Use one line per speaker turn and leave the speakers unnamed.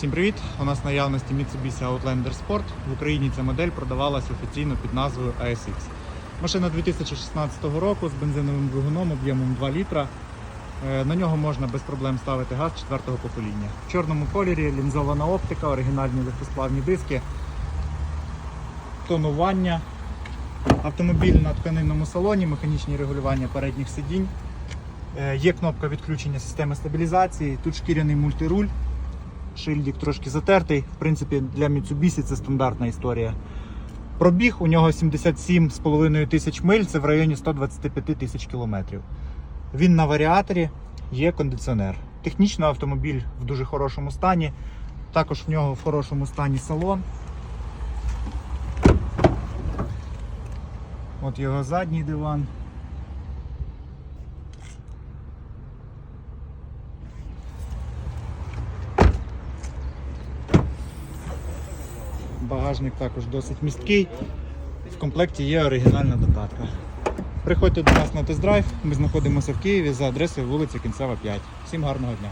Всім привіт! У нас наявності Mitsubishi Outlander Sport. В Україні ця модель продавалась офіційно під назвою ASX. Машина 2016 року з бензиновим двигуном об'ємом 2 літра. Е, На нього можна без проблем ставити газ четвертого покоління. В чорному кольорі лінзована оптика, оригінальні легкосплавні диски, тонування, автомобіль на тканинному салоні, механічні регулювання передніх сидінь. Е, Є кнопка відключення системи стабілізації, тут шкіряний мультируль. Шильдик трошки затертий. В принципі, для Mitsubishi це стандартна історія. Пробіг у нього 77,5 тисяч миль, це в районі 125 тисяч кілометрів. Він на варіаторі, є кондиціонер. Технічно автомобіль в дуже хорошому стані. Також в нього в хорошому стані салон. От його задній диван. Багажник також досить місткий. В комплекті є оригінальна докатка. Приходьте до нас на тест-драйв. Ми знаходимося в Києві за адресою вулиця Кінцева 5. Всім гарного дня!